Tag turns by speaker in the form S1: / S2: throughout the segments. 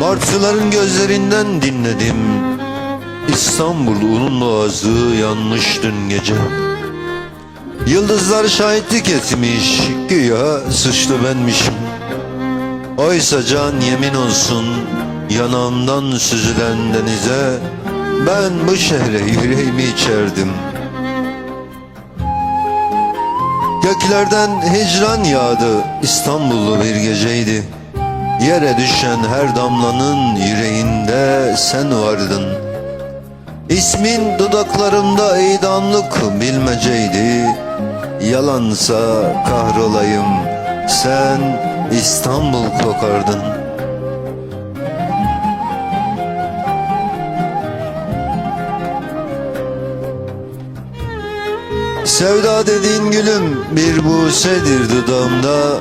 S1: Martıların gözlerinden dinledim. İstanbul unun boğazı yanmış dün gece. Yıldızlar şahitlik etmiş Güya suçlu benmişim. Oysa can yemin olsun Yanağımdan süzülen denize Ben bu şehre yüreğimi içerdim. Göklerden hicran yağdı İstanbullu bir geceydi Yere düşen her damlanın yüreğinde sen vardın. İsmin dudaklarımda idamlık bilmeceydi. Yalansa kahrolayım sen İstanbul kokardın. Sevda dediğin gülüm bir busedir dudağımda.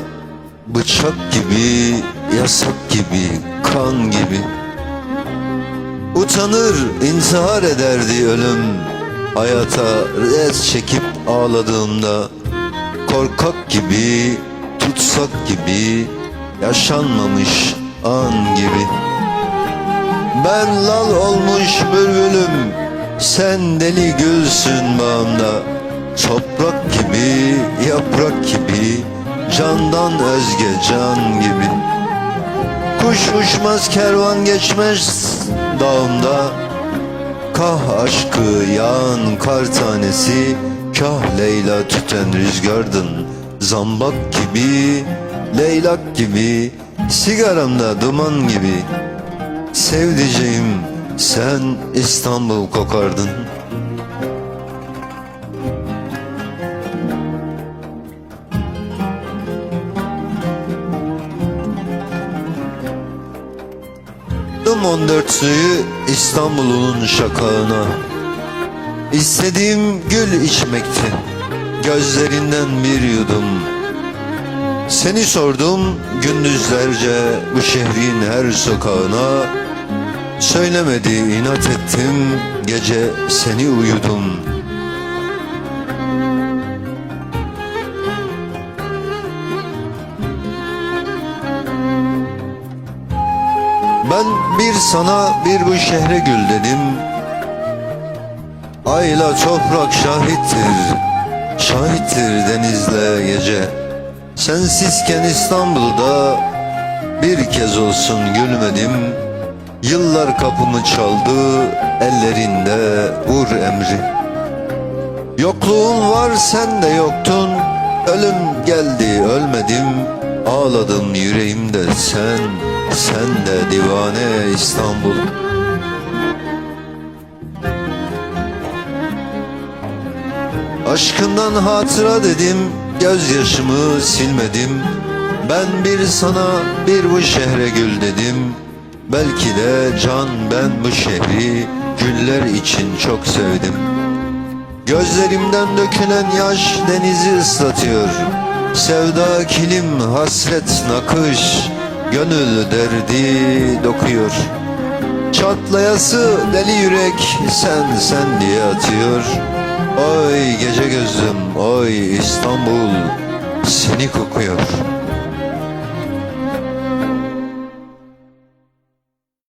S1: Bıçak gibi, yasak gibi, kan gibi. Utanır, intihar ederdi ölüm. Hayata res çekip ağladığımda Korkak gibi, tutsak gibi Yaşanmamış an gibi. Ben lal olmuş bülbülüm Sen deli gülsün bağımda. Toprak gibi, yaprak gibi Candan özge can gibi Kuş uçmaz kervan geçmez dağımda. Kah aşkı yağan kar tanesi Kah Leyla tüten rüzgardın Zambak gibi, leylak gibi Sigaramda duman gibi. Sevdiceğim sen İstanbul kokardın Attım 14 suyu İstanbul'un şakağına. İstediğim gül içmekti. Gözlerinden bir yudum. Seni sordum gündüzlerce Bu şehrin her sokağına. Söylemedi inat ettim Gece seni uyudum Ben bir sana bir bu şehre gül dedim. Ayla toprak şahittir Şahittir denizle gece. Sensizken İstanbul'da Bir kez olsun gülmedim. Yıllar kapımı çaldı Ellerinde vur emri. Yokluğun var sen de yoktun. Ölüm geldi ölmedim. Ağladım yüreğimde sen Sen de divane İstanbul. Aşkından hatıra dedim Gözyaşımı silmedim. Ben bir sana bir bu şehre gül dedim. Belki de can ben bu şehri Güller için çok sevdim. Gözlerimden dökülen yaş denizi ıslatıyor. Sevda kilim hasret nakış Gönül derdi dokuyor. Çatlayası deli yürek sen sen diye atıyor. Oy gece gözlüm oy İstanbul seni kokuyor